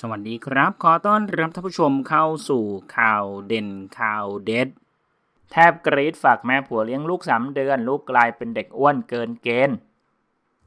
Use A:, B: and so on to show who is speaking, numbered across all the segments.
A: สวัสดีครับ ขอต้อนรับท่านผู้ชมเข้าสู่ข่าวเด่นข่าวเด็ด แทบกรีดฝากแม่ผัวเลี้ยงลูกสามเดือน ลูกกลายเป็นเด็กอ้วนเกินเกณฑ์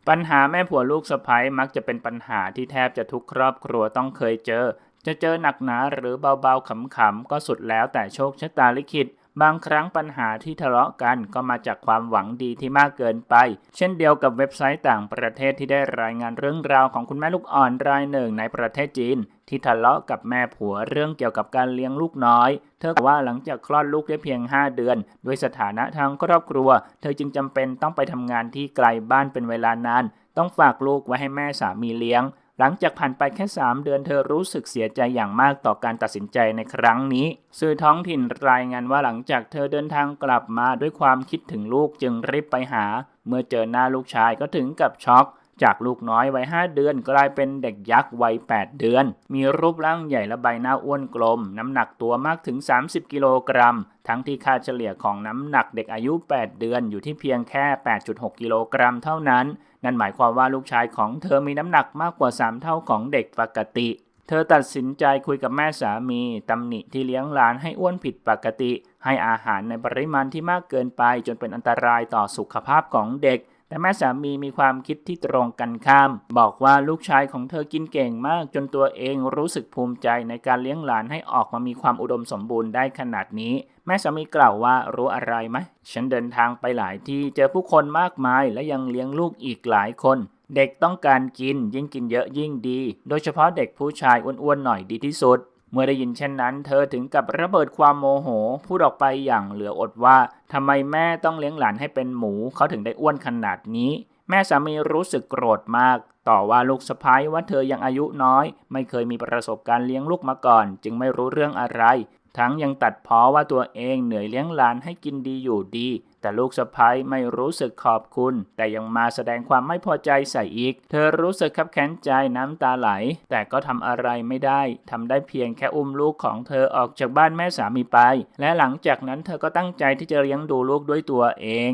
A: ปัญหาแม่ผัวลูกสะพ้ยมักจะเป็นปัญหาที่แทบจะทุกครอบครัวต้องเคยเจอ จะเจอหนักหนาหรือเบาๆขำๆก็สุดแล้วแต่โชคชะตาลิขิต บางครั้งปัญหาที่ทะเลาะกันก็มาจากความหวังดีที่มากเกินไป เช่นเดียวกับเว็บไซต์ต่างประเทศที่ได้รายงานเรื่องราวของคุณแม่ลูกอ่อนรายหนึ่งในประเทศจีน ที่ทะเลาะกับแม่ผัวเรื่องเกี่ยวกับการเลี้ยงลูกน้อย เธอบอกว่าหลังจากคลอดลูกได้เพียง 5 เดือน ด้วยสถานะทางครอบครัว เธอจึงจำเป็นต้องไปทำงานที่ไกลบ้านเป็นเวลานาน ต้องฝากลูกไว้ให้แม่สามีเลี้ยง หลังจากผ่านไปแค่ 3 เดือนเธอรู้สึกเสียใจอย่างมากต่อการตัดสินใจในครั้งนี้ สื่อท้องถิ่นรายงานว่าหลังจากเธอเดินทางกลับมาด้วยความคิดถึงลูกจึงรีบไปหา เมื่อเจอหน้าลูกชายก็ถึงกับช็อก จากลูกน้อยวัย 5 เดือนกลายเป็นเด็กยักษ์วัย 8 เดือน มีรูปร่างใหญ่และใบหน้าอ้วนกลม น้ำหนักตัวมากถึง 30 กิโลกรัม ทั้งที่ค่าเฉลี่ยของน้ำหนักเด็กอายุ 8 เดือนอยู่ที่เพียงแค่ 8.6 กิโลกรัมเท่านั้น นั่นหมายความว่าลูกชายของเธอมีน้ำหนักมากกว่า 3 เท่าของเด็กปกติ เธอตัดสินใจคุยกับแม่สามีตำหนิที่เลี้ยงหลานให้อ้วนผิดปกติ ให้อาหารในปริมาณที่มากเกินไปจนเป็นอันตรายต่อสุขภาพของเด็ก แต่แม่สามีมีความคิดที่ตรงกันข้าม บอกว่าลูกชายของเธอกินเก่งมากจนตัวเองรู้สึกภูมิใจในการเลี้ยงหลานให้ออกมามีความอุดมสมบูรณ์ได้ขนาดนี้ แม่สามีกล่าวว่ารู้อะไรไหมฉันเดินทางไปหลายที่เจอผู้คนมากมายและยังเลี้ยงลูกอีกหลายคนเด็กต้องการกินยิ่งกินเยอะยิ่งดี โดยเฉพาะเด็กผู้ชายอ้วนๆหน่อยดีที่สุด เมื่อได้ยินเช่นนั้น เธอถึงกับระเบิดความโมโห พูดออกไปอย่างเหลืออดว่าทำไมแม่ต้องเลี้ยงหลานให้เป็นหมูเขาถึงได้อ้วนขนาดนี้ แม่สามีรู้สึกโกรธมาก ต่อว่าลูกสะพ้ายว่าเธอยังอายุน้อย ไม่เคยมีประสบการณ์เลี้ยงลูกมาก่อน จึงไม่รู้เรื่องอะไร ทั้งยังตัดพ้อว่าตัวเองเหนื่อยเลี้ยงหลานให้กินดีอยู่ดี แต่ลูกสะพ้ายไม่รู้สึกขอบคุณ แต่ยังมาแสดงความไม่พอใจใส่อีก เธอรู้สึกคับแค้นใจน้ำตาไหล แต่ก็ทำอะไรไม่ได้ทำได้เพียงแค่อุ้มลูกของเธอออกจากบ้านแม่สามีไป และหลังจากนั้นเธอก็ตั้งใจที่จะเลี้ยงดูลูกด้วยตัวเอง